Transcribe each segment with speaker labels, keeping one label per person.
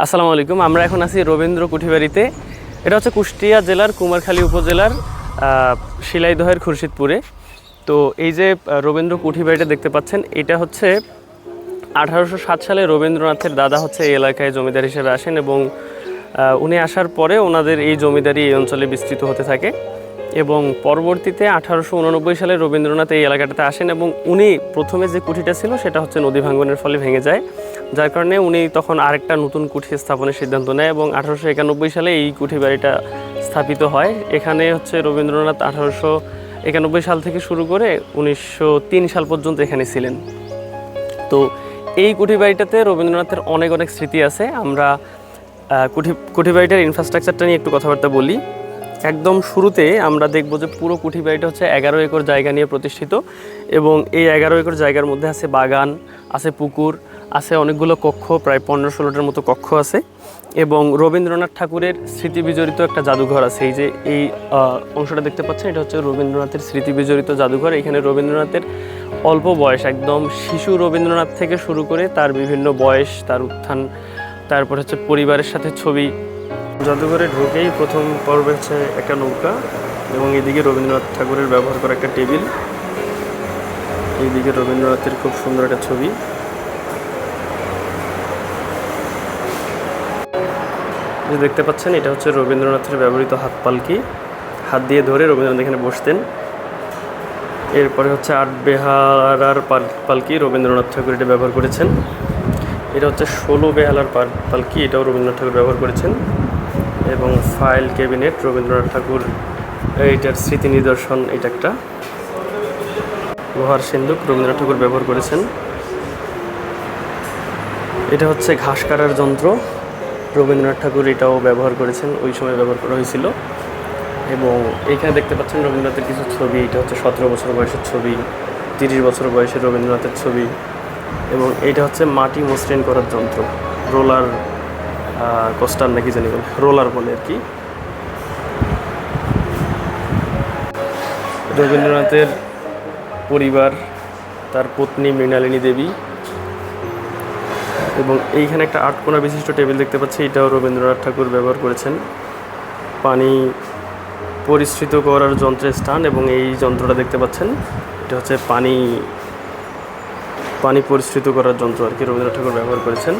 Speaker 1: আসসালামু আলাইকুম, আমরা এখন আছি রবীন্দ্র কুঠিবাড়িতে। এটা হচ্ছে কুষ্টিয়া জেলার কুমারখালী উপজেলার শিলাইদহের খুরশিদপুরে। তো এই যে রবীন্দ্র কুঠিবাড়িটা দেখতে পাচ্ছেন, এটা হচ্ছে আঠারোশো সাত সালে রবীন্দ্রনাথের দাদা হচ্ছে এই এলাকায় জমিদার হিসেবে আসেন এবং উনি আসার পরে ওনাদের এই জমিদারি এই অঞ্চলে বিস্তৃত হতে থাকে। এবং পরবর্তীতে আঠারোশো উননব্বই সালে রবীন্দ্রনাথ এই এলাকাটাতে আসেন এবং উনি প্রথমে যে কুঠিটা ছিল সেটা হচ্ছে নদী ভাঙ্গনের ফলে ভেঙে যায়। যার কারণে উনি তখন আরেকটা নতুন কুঠি স্থাপনের সিদ্ধান্ত নেয় এবং আঠারোশো একানব্বই সালে এই কুঠি বাড়িটা স্থাপিত হয়। এখানে হচ্ছে রবীন্দ্রনাথ আঠারোশো একানব্বই সাল থেকে শুরু করে উনিশশো তিন সাল পর্যন্ত এখানে ছিলেন। তো এই কুঠি বাড়িটাতে রবীন্দ্রনাথের অনেক অনেক স্মৃতি আছে। আমরা কুঠি কুঠি বাড়িটার ইনফ্রাস্ট্রাকচারটা নিয়ে একটু কথাবার্তা বলি। একদম শুরুতে আমরা দেখব যে পুরো কুঠি বাড়িটা হচ্ছে এগারো একর জায়গা নিয়ে প্রতিষ্ঠিত এবং এই এগারো একর জায়গার মধ্যে আছে বাগান, আছে পুকুর, আছে অনেকগুলো কক্ষ, প্রায় পনেরো ষোলোটার মতো কক্ষ আছে এবং রবীন্দ্রনাথ ঠাকুরের স্মৃতি বিজড়িত একটা জাদুঘর আছে। এই যে এই অংশটা দেখতে পাচ্ছেন, এটা হচ্ছে রবীন্দ্রনাথের স্মৃতি বিজড়িত জাদুঘর। এখানে রবীন্দ্রনাথের অল্প বয়স, একদম শিশু রবীন্দ্রনাথ থেকে শুরু করে তার বিভিন্ন বয়স, তার উত্থান, তারপর হচ্ছে পরিবারের সাথে ছবি জাদুঘরে ঢুকেই প্রথম পর্বে হচ্ছে একটা নৌকা এবং এদিকে রবীন্দ্রনাথ ঠাকুরের ব্যবহার করা একটা টেবিল। এইদিকে রবীন্দ্রনাথের খুব সুন্দর একটা ছবি। যে দেখতে পাচ্ছেন, এটা হচ্ছে রবীন্দ্রনাথের ব্যবহৃত হাত পালকি। হাত দিয়ে ধরে রবীন্দ্রনাথ এখানে বসতেন। এরপরে হচ্ছে আট বেহারার পাল- পালকি রবীন্দ্রনাথ ঠাকুর এটা ব্যবহার করেছেন। এটা হচ্ছে ষোলো বেহালার পাল- পালকি, এটাও রবীন্দ্রনাথ ঠাকুর ব্যবহার করেছেন। এবং ফাইল ক্যাবিনেট রবীন্দ্রনাথ ঠাকুর এইটার স্মৃতি নিদর্শন এটা একটা। লোহার সিন্ধুক রবীন্দ্রনাথ ঠাকুর ব্যবহার করেছেন। এটা হচ্ছে ঘাস কাটার যন্ত্র। রবীন্দ্রনাথ ঠাকুর এটাও ব্যবহার করেছেন, ওই সময় ব্যবহার করা হয়েছিল। এবং এখানে দেখতে পাচ্ছেন রবীন্দ্রনাথের কিছু ছবি, এটা হচ্ছে সতেরো বছর বয়সের ছবি, তিরিশ বছর বয়সের রবীন্দ্রনাথের ছবি। এবং এটা হচ্ছে মাটি মসৃণ করার যন্ত্র, রোলার কোস্টার নাকি জানি বলে রোলার বলে আর কি। রবীন্দ্রনাথের পরিবার, তার পত্নী মৃণালিনী দেবী, এবং এইখানে একটা আটকোনা বিশিষ্ট টেবিল দেখতে পাচ্ছি, এটাও রবীন্দ্রনাথ ঠাকুর ব্যবহার করেছেন। পানি পরিশ্রিত করার যন্ত্রের স্থান, এবং এই যন্ত্রটা দেখতে পাচ্ছেন, এটা হচ্ছে পানি পানি পরিশ্রিত করার যন্ত্র আর কি রবীন্দ্রনাথ ঠাকুর ব্যবহার করেছেন।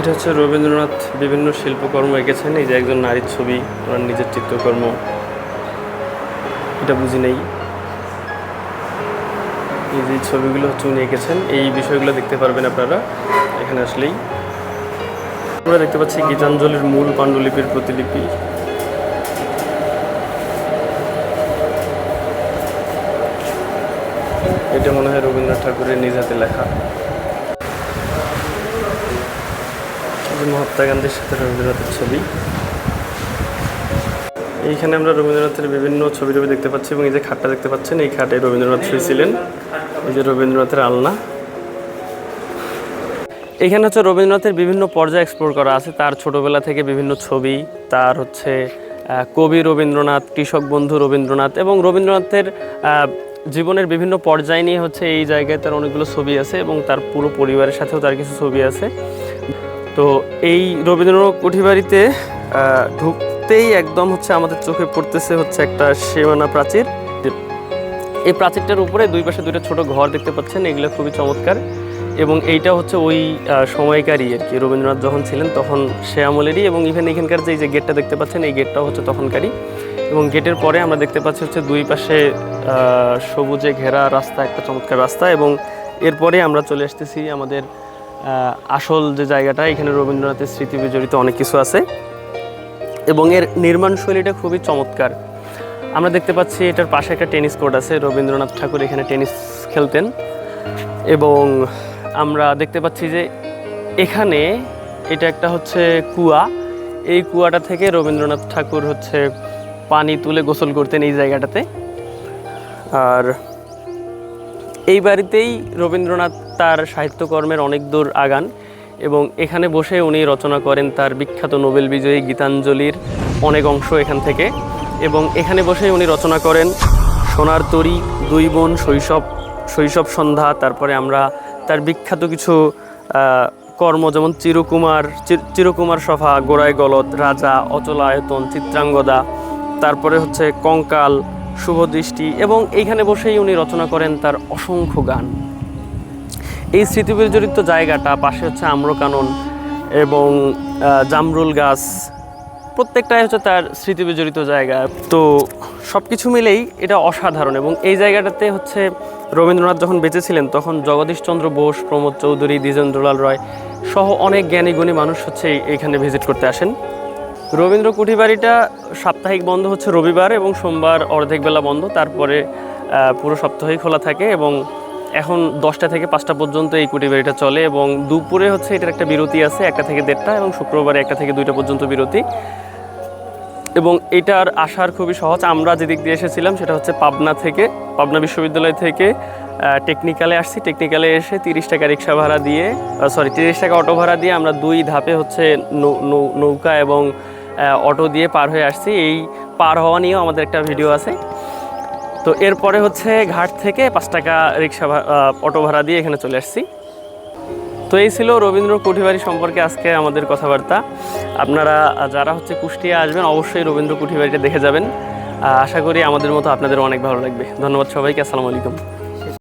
Speaker 1: এটা হচ্ছে রবীন্দ্রনাথ বিভিন্ন শিল্পকর্ম এঁকেছেন। এই যে একজন নারীর ছবি, ওনার নিজের চিত্রকর্ম। এটা বুঝি নেই। এই যে ছবিগুলো হচ্ছে উনি এঁকেছেন। এই বিষয়গুলো দেখতে পারবেন আপনারা এখানে আসলেই। আমরা দেখতে পাচ্ছি গীতাঞ্জলির মূল পাণ্ডুলিপির প্রতিলিপি। এটা মনে হয় রবীন্দ্রনাথ ঠাকুরের নিজ হাতে লেখা এই যে মহাত্মা গান্ধীর সাথে রবীন্দ্রনাথের ছবি। এইখানে আমরা রবীন্দ্রনাথের বিভিন্ন ছবি টবি দেখতে পাচ্ছি এবং এই যে খাটটা দেখতে পাচ্ছেন, এই খাটে রবীন্দ্রনাথ শুয়েছিলেন। এই যে রবীন্দ্রনাথের আলনা। এখানে হচ্ছে রবীন্দ্রনাথের বিভিন্ন পর্যায়ে এক্সপ্লোর করা আছে। তার ছোটবেলা থেকে বিভিন্ন ছবি, তার হচ্ছে কবি রবীন্দ্রনাথ, কৃষক বন্ধু রবীন্দ্রনাথ এবং রবীন্দ্রনাথের জীবনের বিভিন্ন পর্যায় নিয়ে হচ্ছে এই জায়গায় তার অনেকগুলো ছবি আছে এবং তার পুরো পরিবারের সাথেও তার কিছু ছবি আছে। তো এই রবীন্দ্রনাথ কুঠিবাড়িতে ঢুকতেই একদম হচ্ছে আমাদের চোখে পড়তেছে হচ্ছে একটা সীমানা প্রাচীর। এই প্রাচীরটার উপরে দুই পাশে দুটো ছোট ঘর দেখতে পাচ্ছেন, এগুলো খুবই চমৎকার। এবং এইটা হচ্ছে ওই সময়কারই আর কি। রবীন্দ্রনাথ যখন ছিলেন তখন সে আমলেরই এবং ইভেন এখানকার যে গেটটা দেখতে পাচ্ছেন, এই গেটটাও হচ্ছে তখনকারই। এবং গেটের পরে আমরা দেখতে পাচ্ছি হচ্ছে দুই পাশে সবুজে ঘেরা রাস্তা, একটা চমৎকার রাস্তা। এবং এরপরে আমরা চলে আসতেছি আমাদের আসল যে জায়গাটা, এখানে রবীন্দ্রনাথের স্মৃতি বিজড়িত অনেক কিছু আছে। এবং এর নির্মাণ শৈলীটা খুবই চমৎকার। আমরা দেখতে পাচ্ছি এটার পাশে একটা টেনিস কোর্ট আছে, রবীন্দ্রনাথ ঠাকুর এখানে টেনিস খেলতেন। এবং আমরা দেখতে পাচ্ছি যে এখানে এটা একটা হচ্ছে কুয়া। এই কুয়াটা থেকে রবীন্দ্রনাথ ঠাকুর হচ্ছে পানি তুলে গোসল করতেন এই জায়গাটাতে। আর এই বাড়িতেই রবীন্দ্রনাথ তার সাহিত্যকর্মের অনেক দূর আগান এবং এখানে বসে উনি রচনা করেন তার বিখ্যাত নোবেল বিজয়ী গীতাঞ্জলির অনেক অংশ এখান থেকে এবং এখানে বসে উনি রচনা করেন সোনার তরী, দুই বোন, শৈশব শৈশব সন্ধ্যা, তারপরে আমরা তার বিখ্যাত কিছু কর্ম যেমন চিরকুমার চির- চিরকুমার সভা, গোড়ায় গলত রাজা, অচলায়তন, চিত্রাঙ্গদা, তারপরে হচ্ছে কঙ্কাল শুভদৃষ্টি এবং এইখানে বসেই উনি রচনা করেন তার অসংখ্য গান। এই স্মৃতিবিজড়িত জায়গাটা, পাশে হচ্ছে আম্রকানন এবং জামরুল গাছ, প্রত্যেকটাই হচ্ছে তার স্মৃতিবিজড়িত জায়গা। তো সব কিছু মিলেই এটা অসাধারণ এবং এই জায়গাটাতে হচ্ছে রবীন্দ্রনাথ যখন বেঁচে ছিলেন তখন জগদীশচন্দ্র বোস, প্রমোদ চৌধুরী, দ্বিজেন্দ্রলাল রায় সহ অনেক জ্ঞানী গুণী মানুষ হচ্ছে এই- এইখানে ভিজিট করতে আসেন। রবীন্দ্র কুঠিবাড়িটা সাপ্তাহিক বন্ধ হচ্ছে রবিবার এবং সোমবার অর্ধেক বেলা বন্ধ। তারপরে পুরো সপ্তাহই খোলা থাকে এবং এখন দশটা থেকে পাঁচটা পর্যন্ত এই কুঠিবাড়িটা চলে এবং দুপুরে হচ্ছে এটার একটা বিরতি আছে, একটা থেকে দেড়টা এবং শুক্রবারে একটা থেকে দুইটা পর্যন্ত বিরতি। এবং এটার আসার খুবই সহজ। আমরা যেদিক দিয়ে এসেছিলাম সেটা হচ্ছে পাবনা থেকে, পাবনা বিশ্ববিদ্যালয় থেকে টেকনিক্যালে আসছি। টেকনিক্যালে এসে তিরিশ টাকা রিক্সা ভাড়া দিয়ে সরি তিরিশ টাকা অটো ভাড়া দিয়ে আমরা দুই ধাপে হচ্ছে নৌকা এবং অটো দিয়ে পার হয়ে আসছি। এই পার হওয়া নিয়েও আমাদের একটা ভিডিও আছে। তো এরপরে হচ্ছে ঘাট থেকে পাঁচ টাকা রিক্সা অটো ভাড়া দিয়ে এখানে চলে আসছি। তো এই ছিল রবীন্দ্র কুঠিবাড়ি সম্পর্কে আজকে আমাদের কথাবার্তা। আপনারা যারা হচ্ছে কুষ্টিয়া আসবেন, অবশ্যই রবীন্দ্র কুঠিবাড়িটা দেখে যাবেন। আশা করি আমাদের মতো আপনাদের অনেক ভালো লাগবে। ধন্যবাদ সবাইকে, আসসালামু আলাইকুম।